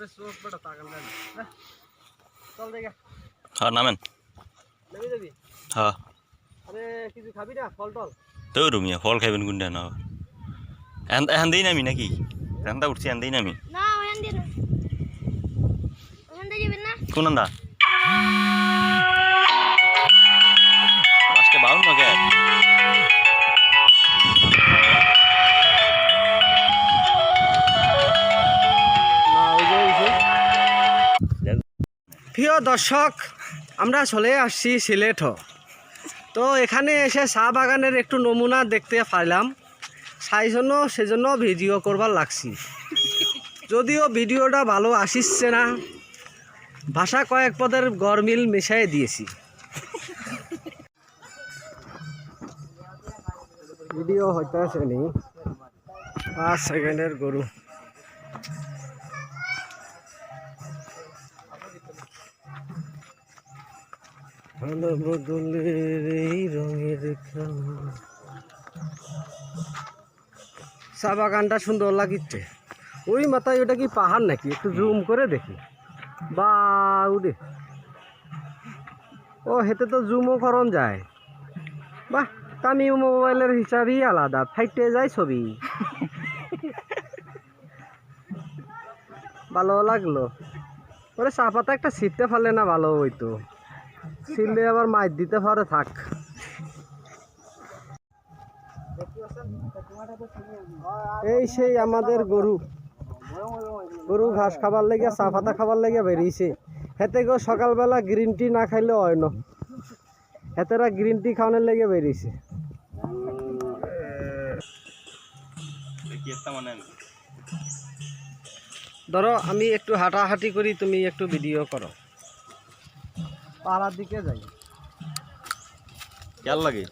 হ্যাঁ হ্যাঁ নামেন। হ্যাঁ। কিছু খাবি না? ফল টল। তো রুমিয়া ফল খাইবেন কোনটা না। এখান দিই নামি নাকি? এখন উঠছি এখান দিই নামি কোন আন্দা প্রিয় দর্শক, আমরা চলে আসছি সিলেট। তো এখানে এসে চা বাগানের একটু নমুনা দেখতে পাইলাম। সেই জন্য সেজন্য ভিডিও করবার লাগছি। যদিও ভিডিওটা ভালো আসিচ্ছে না, ভাষা কয়েক পদের গরমিল মিশাই দিয়েছি। ভিডিও হইতে আসেনি পাঁচ সেকেন্ডের গরু। ভালো বদলের এই রঙের খেলা চা বাগানটা সুন্দর লাগিচ্ছে। ওই মাথায় ওটা কি পাহাড় নাকি? একটু জুম করে দেখি। বা উড়ে ও হেতে তো জুমও করন যায়। বাহ দামি মোবাইলের হিসাবই আলাদা। ফাইটে যায় ছবি। ভালো লাগল। ওরে চা পাতা একটা ছিটতে পারলে না ভালো হইতো। ছিললে আবার মাছ দিতে পারে, থাক। এই সেই আমাদের গরু। গরু ঘাস খাবার লেগে, চা পাতা খাবার লেগে বেরিয়েছে। হেতে গো সকালবেলা গ্রিন টি না খাইলে হয় না। হেতেরা গ্রিন টি খাওয়ানোর লেগে বেরিয়েছে। ধরো, আমি একটু হাঁটাহাঁটি করি, তুমি একটু ভিডিও করো। পাড়ার দিকে যাই। কেল লাগে?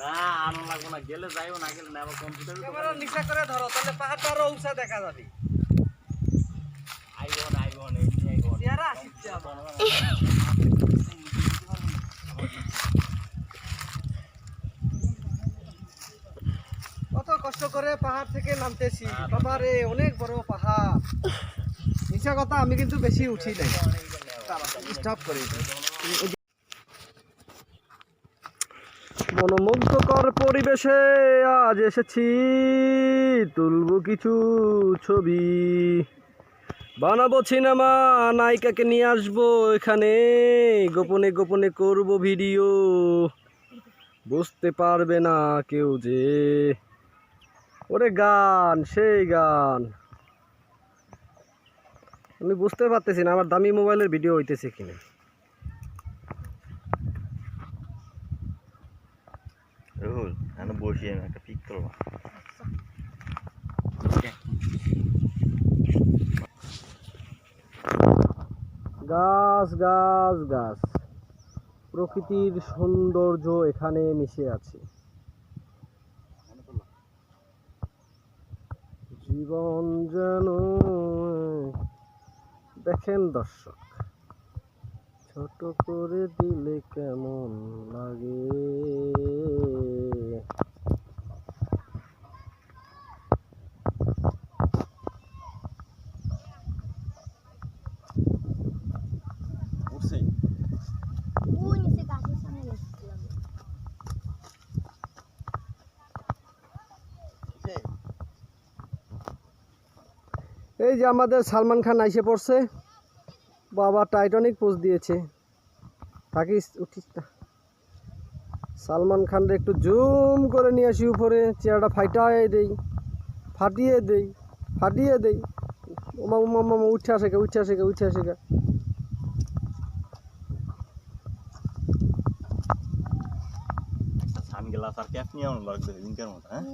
না আনো লাগবো না গেলে যাইও না গেলে না আবার কম্পিউটার ক্যামেরা নিচে করে ধরো তাহলে পাহাড়টা আরও উঁচা দেখা যাবে। চেহারা আসছে কষ্ট করে পাহাড় থেকে নামতেছি। বাবা রে অনেক বড় পাহাড়। মিশা কথা, আমি কিন্তু বেশি উঠি নাই। স্টপ করে মনোমুগ্ধকর পরিবেশে আজ এসেছি। তুলব কিছু ছবি। বানাবো সিনেমা, নায়িকাকে নিয়ে আসব এখানে। গোপনে গোপনে করব ভিডিও। বুঝতে পারবে না কেউ যে ওরে গান সেই গান। আমি বুঝতে পারতেছি না আমার দামি মোবাইলের ভিডিও হইতেছে কিনা। রুহুল এখন বসি আমি একটা পিক করব গাছ গাছ গাছ। প্রকৃতির সৌন্দর্য এখানে মিশে আছে। জীবন যেন দেখেন দর্শক ছোট করে দিলে কেমন লাগে? উঠছি ওই নিচে গাছের সামনে গেছিলাম এই যে আমাদের সালমান খান আইসে পড়ছে। বাবা টাইটানিক পোজ দিয়েছে। থাকিস উঠিস না। সালমান খানরে একটু জুম করে নিয়ে আসি উপরে চেয়ারটা ফাইটাই দেই ফাটিয়ে দেই ফাটিয়ে দেই। ওমা উমা মামা উঠে আসে গে উঠে আসে গে উঠে আসে গে। সানগ্লাস আর ক্যাপ নিয়ে আমার লাগবে লিঙ্কের মতো হ্যাঁ?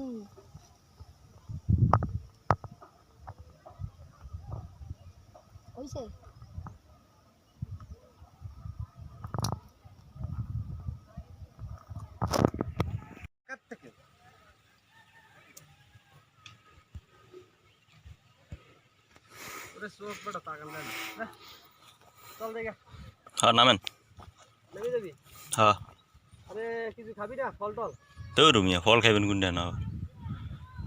চল দেখা। হ্যাঁ নামেন। হ্যাঁ। আরে কিছু খাবি না? ফল টল। তো রুমিয়া ফল খাইবেন কোনটা না?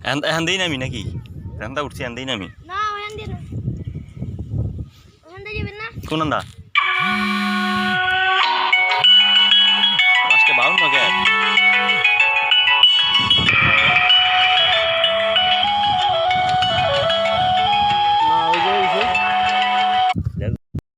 এখন এখন দিই নামি নাকি? রান্না উঠছি এখন দিই নামি না কোনন্দা লাস্টে বাউন্ন ক্যাট